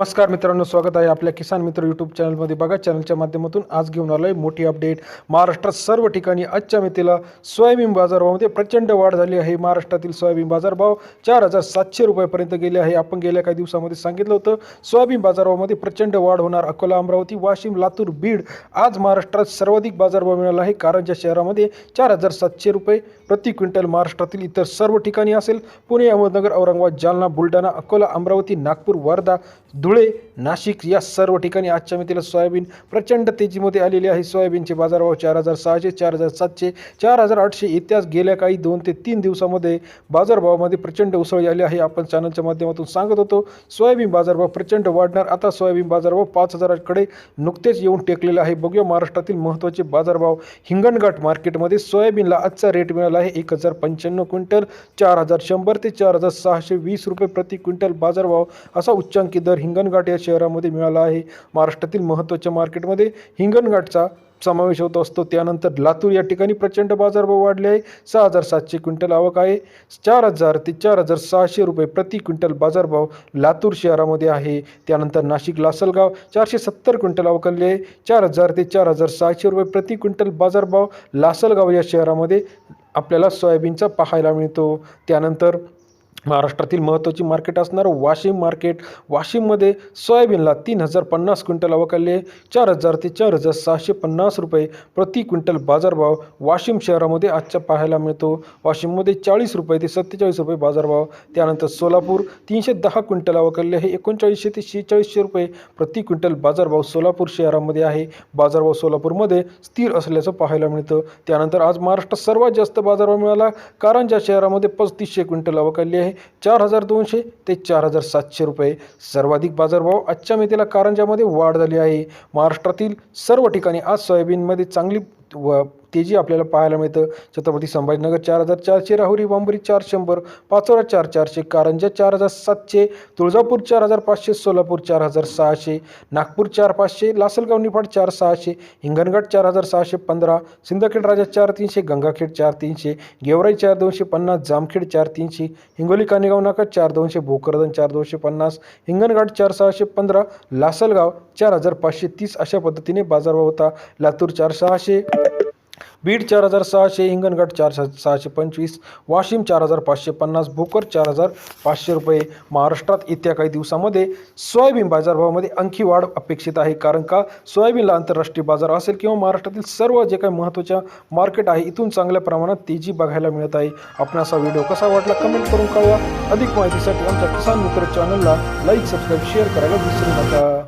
नमस्कार मित्रांनो स्वागत आहे आपल्या किसान मित्र यूट्यूब चॅनलमध्ये. बघा चॅनलच्या माध्यमातून आज घेऊन आलो आहे मोठी अपडेट महाराष्ट्रात सर्व ठिकाणी आजच्या मितीला सोयाबीन बाजारभावामध्ये प्रचंड वाढ झाली आहे. महाराष्ट्रातील सोयाबीन बाजारभाव चार हजार सातशे रुपयापर्यंत गेले आहे. आपण गेल्या काही दिवसामध्ये सांगितलं होतं सोयाबीन बाजारभावामध्ये प्रचंड वाढ होणार. अकोला अमरावती वाशिम लातूर बीड आज महाराष्ट्रात सर्वाधिक बाजारभाव मिळाला आहे. कारंजा शहरामध्ये चार हजार सातशे रुपये प्रति क्विंटल महाराष्ट्रातील इतर सर्व ठिकाणी असेल. पुणे अहमदनगर औरंगाबाद जालना बुलढाणा अकोला अमरावती नागपूर वर्धा धुळे नाशिक या सर्व ठिकाणी आजच्या मितीला सोयाबीन प्रचंड तेजीमध्ये आलेली आहे. सोयाबीनचे बाजारभाव चार हजार सहाशे चार हजार सातशे चार हजार आठशे इतिहास गेल्या काही दोन ते तीन दिवसामध्ये बाजारभावामध्ये प्रचंड उसळ आली आहे. आपण चॅनलच्या माध्यमातून सांगत होतो सोयाबीन बाजारभाव प्रचंड वाढणार. आता सोयाबीन बाजारभाव पाच हजाराकडे नुकतेच येऊन टेकलेले आहे. बघूया महाराष्ट्रातील महत्त्वाचे बाजारभाव. हिंगणघाट मार्केटमध्ये सोयाबीनला आजचा रेट मिळाला आहे एक हजार पंच्याण्णव क्विंटल चार हजार शंभर ते चार हजार सहाशे वीस रुपये प्रति क्विंटल बाजारभाव. असा उच्चांकी दर हिंग हिंगणघाट या शहरामध्ये मिळाला आहे. महाराष्ट्रातील महत्त्वाच्या मार्केटमध्ये हिंगणघाटचा समावेश होत असतो. त्यानंतर लातूर या ठिकाणी प्रचंड बाजारभाव वाढले आहे. सहा हजार सातशे क्विंटल आवक आहे. चार हजार ते चार हजार सहाशे रुपये प्रति क्विंटल बाजारभाव लातूर शहरामध्ये आहे. त्यानंतर नाशिक लासलगाव चारशे सत्तर क्विंटल आवक अवकलले आहे. चार हजार ते चार हजार सहाशे रुपये प्रति क्विंटल बाजारभाव लासलगाव या शहरामध्ये आपल्याला सोयाबीनचा पाहायला मिळतो. त्यानंतर महाराष्ट्रातील महत्त्वाची मार्केट असणार वाशिम मार्केट. वाशिममध्ये सोयाबीनला तीन हजार पन्नास क्विंटल अवकाले चार हजार ते चार हजार सहाशे पन्नास रुपये प्रति क्विंटल बाजारभाव वाशिम शहरामध्ये आजच्या पाहायला मिळतो. वाशिममध्ये चाळीस रुपये ते सत्तेचाळीस रुपये बाजारभाव. त्यानंतर सोलापूर तीनशे दहा क्विंटल अवकाले हे एकोणचाळीसशे ते शेहेचाळीसशे रुपये प्रति क्विंटल बाजारभाव सोलापूर शहरामध्ये आहे. बाजारभाव सोलापूरमध्ये स्थिर असल्याचं पाहायला मिळतं. त्यानंतर आज महाराष्ट्रात सर्वात जास्त बाजारभाव मिळाला. कारंजा शहरामध्ये पस्तीसशे क्विंटल अवकाले आहे चार हजार दोनशे ते चार हजार सातशे रुपये. सर्वाधिक बाजारभाव आजच्या मेथीला कारंजामध्ये वाढ झाली आहे. महाराष्ट्रातील सर्व ठिकाणी आज सोयाबीनमध्ये चांगली व तेजी आपल्याला पाहायला मिळतं. छत्रपती संभाजीनगर चार हजार चारशे राहुरी बांबरी चार शंभर पाचोरा चार चारशे कारंजा चार हजार सातशे तुळजापूर चार हजार पाचशे सोलापूर चार हजार सहाशे नागपूर चार पाचशे लासलगाव निफाड चार सहाशे हिंगणघाट चार हजार सहाशे पंधरा सिंदखेड राजा चार तीनशे गंगाखेड चार तीनशे गेवराई चार दोनशे पन्नास जामखेड चार तीनशे हिंगोली कानेगाव नाका चार दोनशे भोकरदन चार दोनशे पन्नास हिंगणघाट चार सहाशे पंधरा लासलगाव चार हजार पाचशे तीस अशा पद्धतीने बाजारभाव होता. लातूर चार सहाशे बीड चार हजार सहाशे हिंगणघाट चार सहाशे पंचवीस वाशिम चार हजार पाचशे पन्नास भोकर चार हजार पाचशे रुपये. महाराष्ट्रात येत्या काही दिवसामध्ये सोयाबीन बाजारभावामध्ये आणखी वाढ अपेक्षित आहे. कारण का? सोयाबीनला आंतरराष्ट्रीय बाजार असेल किंवा महाराष्ट्रातील सर्व जे काही महत्त्वाच्या मार्केट आहे इथून चांगल्या प्रमाणात तेजी बघायला मिळत आहे. आपण असा व्हिडिओ कसा वाटला कमेंट करून कळवा. अधिक माहितीसाठी आमच्या किसान मित्र चॅनलला लाईक सबस्क्राईब शेअर करायला विसरू नका.